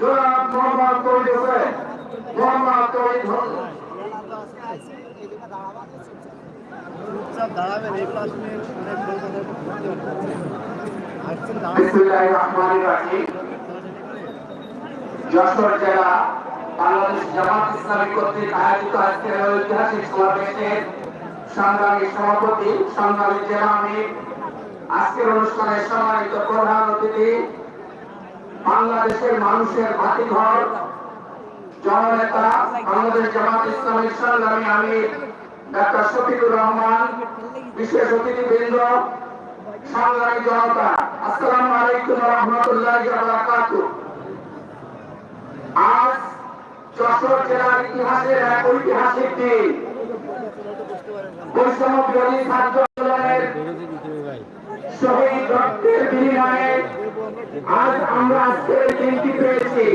জনাব মোহাম্মদ তৈরি হোসেন। মোহাম্মদ তৈরি চুপচাপ দাঁড়াবেন এই পাঁচ মিনিট অনেক লোক আসছেন দাঁড়াবেন। বিসমিল্লাহির রহমানির রহিম। যশোর জেলা বাংলাদেশ জামাত ইসলামী কর্তৃক আয়োজিত আজকের ঐতিহাসিক সমাবেশের সংগ্রামী সভাপতি সংগ্রামী জেলা আমির। আজকের অনুষ্ঠানের সম্মানিত প্রধান অতিথি বাংলাদেশের মানুষের ভাতিঘর জননেতা, বাংলাদেশ জামাত ইসলামী সংগ্রামী আমির ডাক্তার শফিকুর রহমান, বিশেষ অতিথিবৃন্দ, সংগ্রামী জনতা, আসসালামু আলাইকুম রহমতুল্লাহ আজ যশোর জেলার ইতিহাসের এক ঐতিহাসিক দিন। বৈষম্য বিরোধী ছাত্র আন্দোলনের শহীদ আজ আমরা আজকের দিনটি পেয়েছি।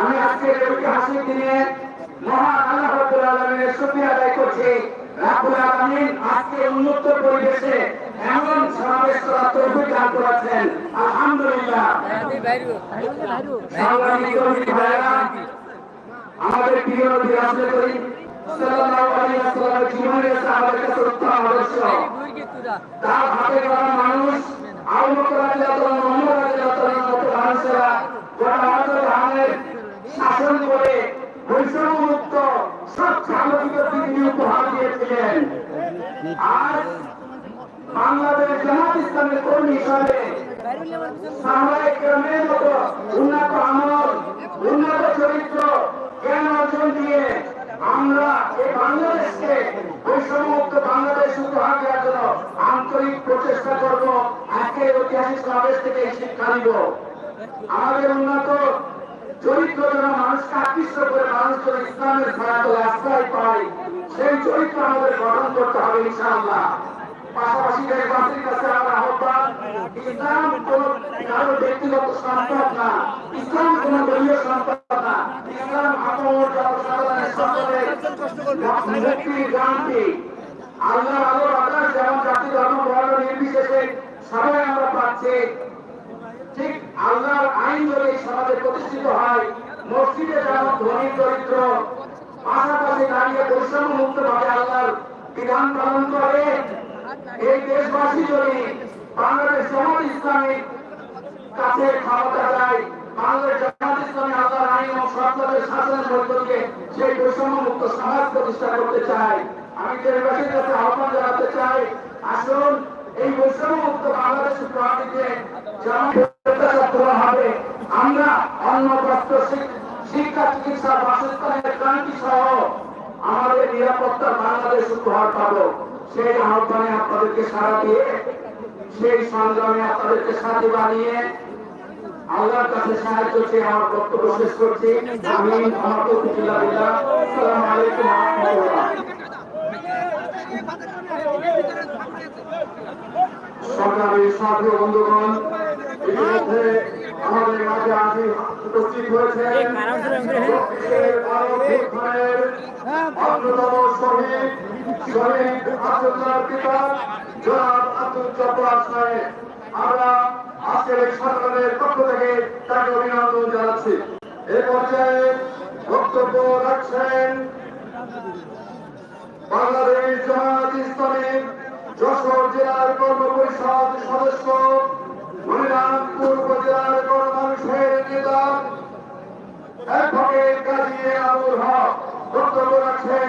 আমি আজকের ঐতিহাসিক দিনে মহান আল্লাহ রাব্বুল আলামিনের শুকরিয়া আদায় করছি। রাব্বুল আলামিন আজকে উন্মুক্ত পরিবেশে এমন সমাবেশ করার তৌফিক দান করেছেন। আলহামদুলিল্লাহ। আমাদের প্রিয় নবী রাসূল করিম সাল্লাল্লাহু আলাইহি ওয়াসাল্লামের জীবনে আছে আমাদের কাছে উত্তম আদর্শ। তার হাতে গড়া মানুষ, আবু বকর রাদিয়াল্লাহু আনহু করে উন্নত আমল, উন্নত চরিত্র জ্ঞান অর্জন দিয়ে আমরা এই বাংলাদেশকে বৈষম্যমুক্ত বাংলাদেশ উপহার দেওয়ার জন্য আন্তরিক প্রচেষ্টা করব আজকে ঐতিহাসিক সমাবেশ থেকে শিক্ষা নিব আমাদের উন্নত, চরিত্র যেন মানুষকে আকৃষ্ট করে মানুষ যেন ইসলামের ভয়াত আশ্রয় পায়, সেই চরিত্র আমাদের গঠন করতে হবে ইনশাআল্লাহ। পাশাপাশি দেশবাসীর কাছে আমার আহ্বান, ইসলাম কোন কারও ব্যক্তিগত সম্পদ না, ইসলাম কোন দলীয় সম্পদ না, ইসলাম আপন জনসাধারণের সকলের মুক্তির গানটি আল্লাহ আলোর আকাশ যেমন জাতি, ধর্ম, বর্ণ, নির্বিশেষে সবাই আমরা পাচ্ছি। ঠিক আল্লাহর আইন যদি সমাজে প্রতিষ্ঠিত হয়। মসজিদে যেমন ধনী চরিত্র পাশাপাশি দাঁড়িয়ে বৈষম্য মুক্ত ভাবে আল্লাহর বিধান পালন করে এই দেশবাসী যদি বাংলাদেশ জামাত ইসলামী কাছে ক্ষমতা দেয় বাংলাদেশ জামাত ইসলামী আল্লাহর আইন ও সরকারের মধ্য দিয়ে সেই বৈষম্য মুক্ত সমাজ প্রতিষ্ঠা করতে চাই আমি দেশবাসীর কাছে আহ্বান জানাতে চাই, আসুন এই বৈষম্য মুক্ত বাংলাদেশ যেমন হবে আমরা অন্ন বস্ত্র শিক্ষা, চিকিৎসা, বাসস্থানের ক্রান্তি সহ আমাদের নিরাপত্তা বাংলাদেশ উপহার পাবো। সেই আহ্বানে আপনাদেরকে সারা দিয়ে সেই সংগ্রামে আপনাদেরকে সাথে বানিয়ে আল্লাহর কাছে সাহায্য চেয়ে আমার বক্তব্য শেষ করছি। আমি আমার আলাইকুম ওয়া রাহমাতুল্লাহ। সরকারি সাথী বন্ধুগণ ইতিমধ্যে আমাদের মাঝে আসি উপস্থিত হয়েছেন চব্বিশের ভারত খানের অন্যতম শহীদ শহীদ আব্দুল্লাহর পিতা জনাব আব্দুল জব্বার সাহেব। আমরা আজকের সরকারের পক্ষ থেকে তাকে অভিনন্দন জানাচ্ছি। এ পর্যায়ে বক্তব্য রাখছেন বাংলাদেশ জামাত ইসলামী যশোর জেলার কর্ম সদস্য, মনিরামপুর উপজেলার গণমানুষের নেতা, অ্যাডভোকেট কাজী আবুল হক। বক্তব্য রাখছেন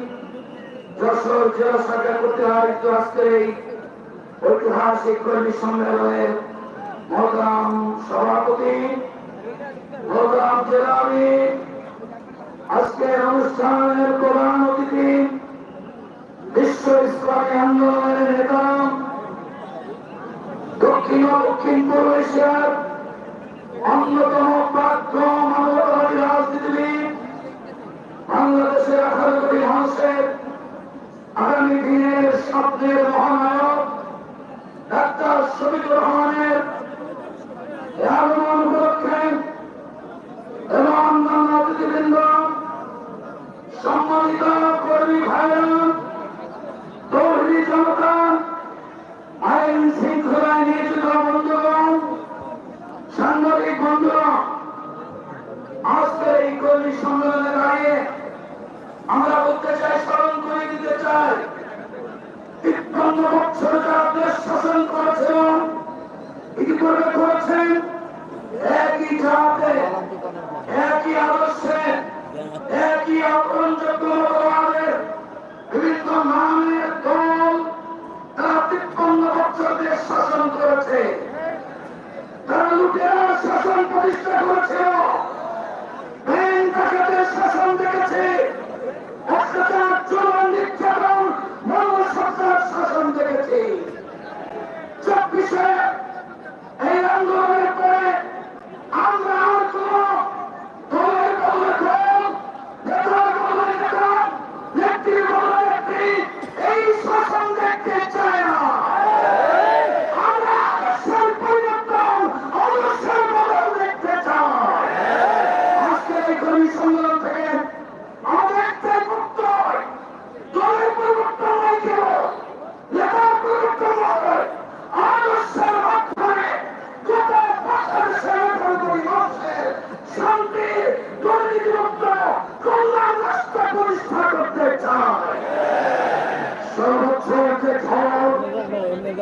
যশোর জেলা শাখা কর্তৃক আজকে এই ঐতিহাসিক কর্মী সম্মেলনের মহদাম সভাপতি মহদাম জেলা আজকের অনুষ্ঠানের প্রধান অতিথি, বিশ্ব ইসলামী আন্দোলনের নেতা, দক্ষিণ ও দক্ষিণ পূর্ব এশিয়ার অন্যতম প্রাক্তন জনপ্রিয় মহানায়ক ডাক্তার শফিকুর রহমানের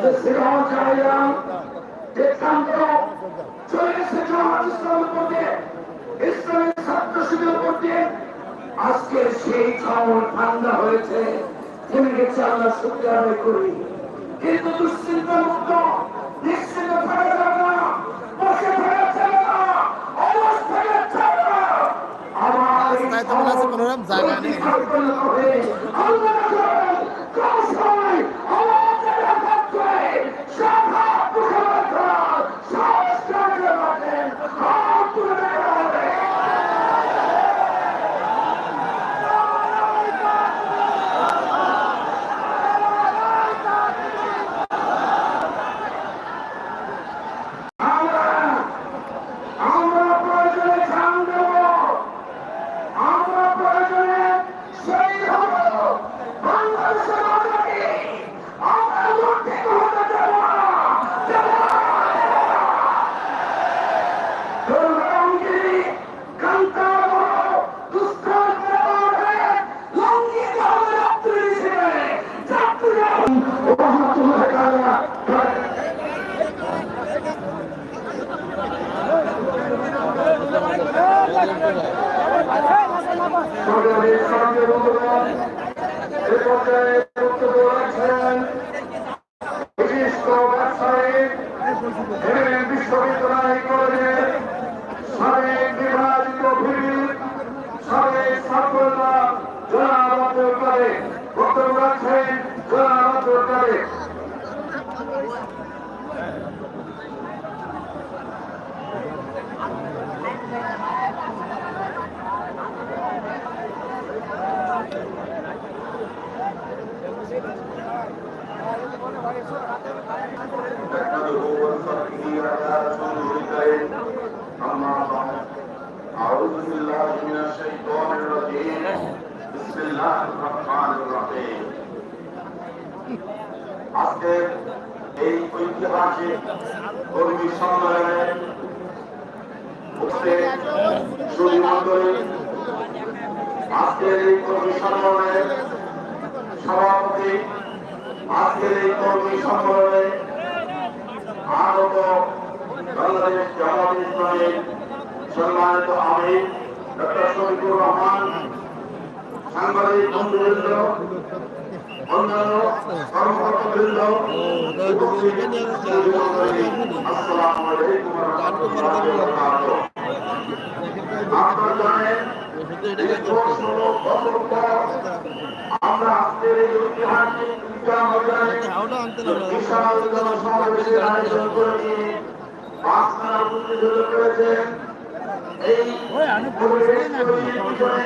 যে শ্রীলঙ্কারীরা যে কান্ত আজকে সেই চাউল ঠান্ডা হয়েছে থেমে গেছে আল্লাহ শুক্র আদায় করি কিন্তু দুশ্চিন্তা মুক্ত নিশ্চিন্ত থাকা যাবে না বসে থাকা যাবে না অলস থাকা যাবে জায়গা নেই সমাজের বন্ধুরা এ পর্যায়ে বক্তব্য আজকের এই ঐতিহাসিক কর্মী সম্মেলনে আজকের এই কর্মী সম্মেলনে সভাপতি, আজকের এই কর্মী সম্মেলনে আগত বাংলাদেশ জামাত সম্মানিত আমি ডক্টর শরীফুর রহমান সাংবাদিক বন্ধুবৃন্দ অন্যান্য কর্মকর্তাবৃন্দ আসসালামু আলাইকুম। আপনারা জানেন আমরা আজকের এই ঐতিহাসিক বিশাল জনসমাবেশের আয়োজন করেছি পাঁচ মেলা উপস্থিত করেছেন এই পিছনে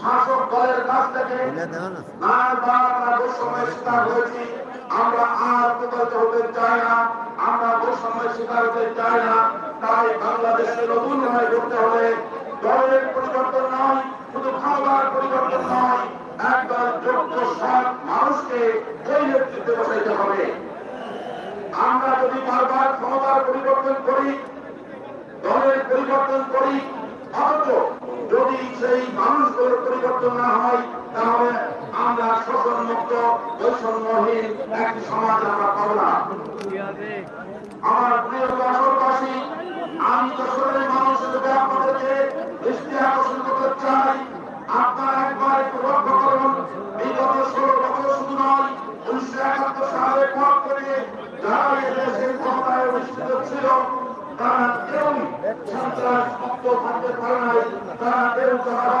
শাসক দলের কাছ থেকে বারবার আমরা বৈষম্যের শিকার হয়েছি। আমরা আর প্রতারিত হতে চাই না। আমরা বৈষম্যের শিকার হতে চাই না। তাই বাংলাদেশে নতুন ভাবে করতে হলে দলের পরিবর্তন নয় শুধু খাওয়ার পরিবর্তন নয় একদল যোগ্য সৎ মানুষকে এই নেতৃত্বে বসাইতে হবে আমরা যদি বারবার ক্ষমতার পরিবর্তন করি দলের পরিবর্তন করি অথচ যদি সেই মানুষগুলোর পরিবর্তন না হয় তাহলে আমরা শোষণ মুক্ত বৈষম্যহীন একটি সমাজ আমরা পাবো না আমার প্রিয় দর্শকবাসী আমি যশোরের মানুষ হিসেবে আপনাদেরকে দৃষ্টি আকর্ষণ করতে চাই আপনারা একবার একটু লক্ষ্য করুন বিগত ষোলো বছর শুধু নয় উনিশশো একাত্তর সালের পর থেকে যারা এদেশে ক্ষমতায় অনুষ্ঠিত ছিল তারা কেউ সন্ত্রাস মুক্ত থাকতে পারে নাই তারা কেউ তারা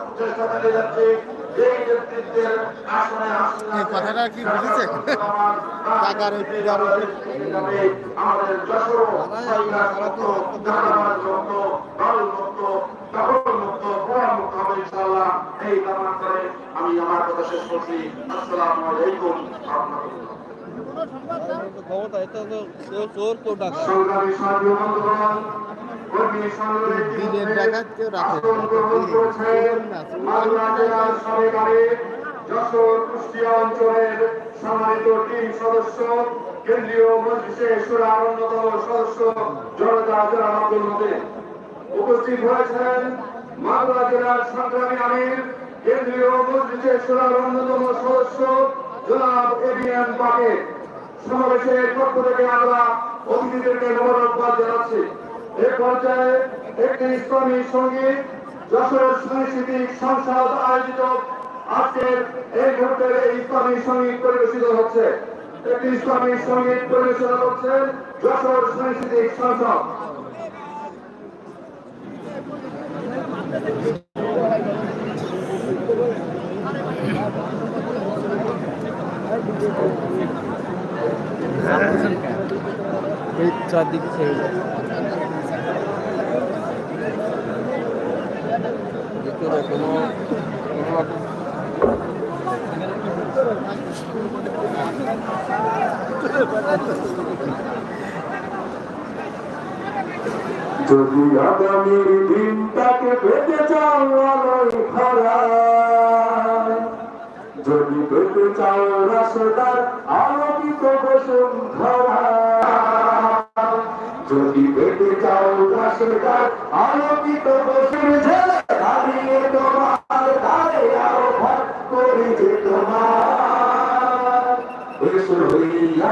এই কথাটা কি বুঝেছে? টাকার ওই পূজার আমি আমার কথা শেষ করছি। আসসালামু আলাইকুম ক্ষমতা এটা তো চোর কেউ ডাকা দিনের ডাকাত কেউ রাখে না। আসন গ্রহণ করেছেন মালদা জেলার সরকারি যশোর কুষ্টিয়া অঞ্চলের সম্মানিত টিম সদস্য কেন্দ্রীয় মজলিসে সুরার অন্যতম সদস্য জনতা জেলা আব্দুল মতে উপস্থিত হয়েছেন মালদা জেলার সংগ্রামী আমির কেন্দ্রীয় মজলিসে সুরার অন্যতম সদস্য জনাব এবিএম পাকে সমাবেশের পক্ষ থেকে আমরা অতিথিদেরকে মোবারকবাদ জানাচ্ছি। এ পর্যায়ে একটি ইসলামী সংগীত যশোর সাংস্কৃতিক সংসদ আয়োজিত আজকের এই মুহূর্তের এই ইসলামী সংগীত পরিবেশিত হচ্ছে। একটি ইসলামী সংগীত পরিবেশনা করছেন যশোর সাংস্কৃতিক সংসদ। চারদিকে ছেড়ে যায় কোনো কোনো রকম যদি আগামীর দিনটাকে পেতে চাও আলোয় ভরা, যদি পেতে চাও রাসদার আলোকিত বসুন্ধরা, যদি পেতে চাও রাসদার আলোকিত বসুন্ধরা দাঁড়িয়ে তোমার ধারে আরও ভাগ করেছে তোমার। এসো হইয়া